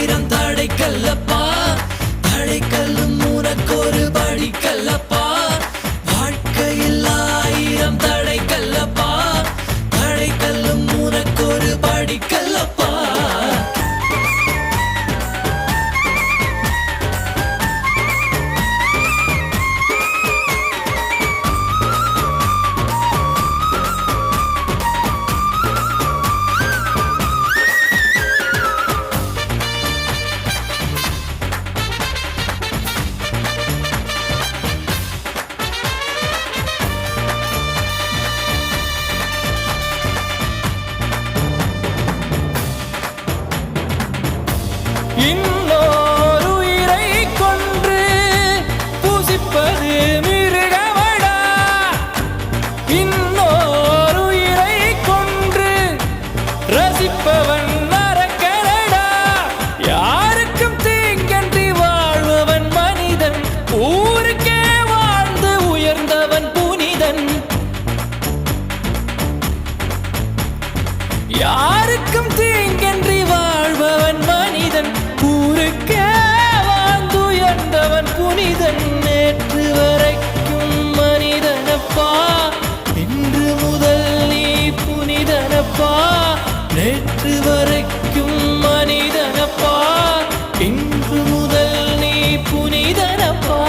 ஆயிரம் தடை இன்னொரு கொன்று பூசிப்பது மிருகமடா இன்னொரு கொன்று ரசிப்பவன் நரக்கரடா யாருக்கும் தீங்கன்றி வாழ்பவன் மனிதன் ஊருக்கே வாழ்ந்து உயர்ந்தவன் புனிதன். யாருக்கும் வாழ்ந்துயர்ந்தவன் புனிதன் நேற்று வரைக்கும் மனிதனப்பா. இன்று முதல் நீ புனிதனப்பா. நேற்று வரைக்கும் மனிதனப்பா. இன்று முதல் நீ புனிதனப்பா.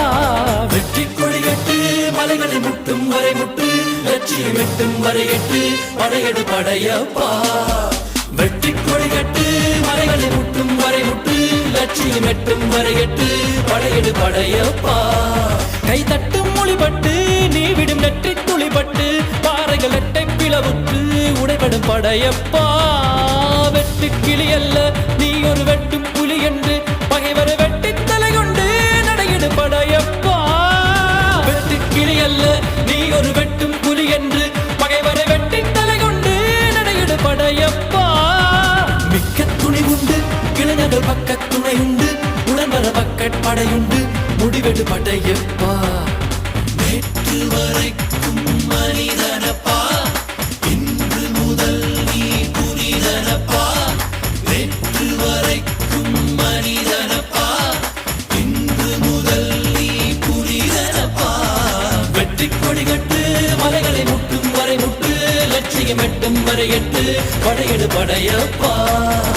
வெற்றி கொடிகட்டு மலைகளை முட்டும் வரை முட்டு. லட்சியம் எட்டும் வரை எட்டு படையடு படையப்பா. வெற்றி கொடிகட்டு மலைகளை முட்டும் வரை முட்டு. லட்சியம் எட்டும் வரை எட்டு படையெடு படையப்பா. கை தட்டும் மொழிபட்டு நீ விடும் நெற்றி துளிபட்டு பாறைகள் எட்டை பிளவுற்று உடைபடும் படையப்பா. வெட்டு கிளி அல்ல நீ ஒரு வெட்டு படையுண்டு முடிவெடு படையப்பா நேற்று வரைக்கும் மனிதனப்பா. இன்று முதல் நீ புனிதனப்பா. நேற்று வரைக்கும் மனிதனப்பா. இன்று முதல் நீ புனிதனப்பா. வெற்றி கொடி கட்டு மலைகளை முட்டும் வரை முட்டு லட்சியம் எட்டும் வரை எட்டு படையெடு படையப்பா.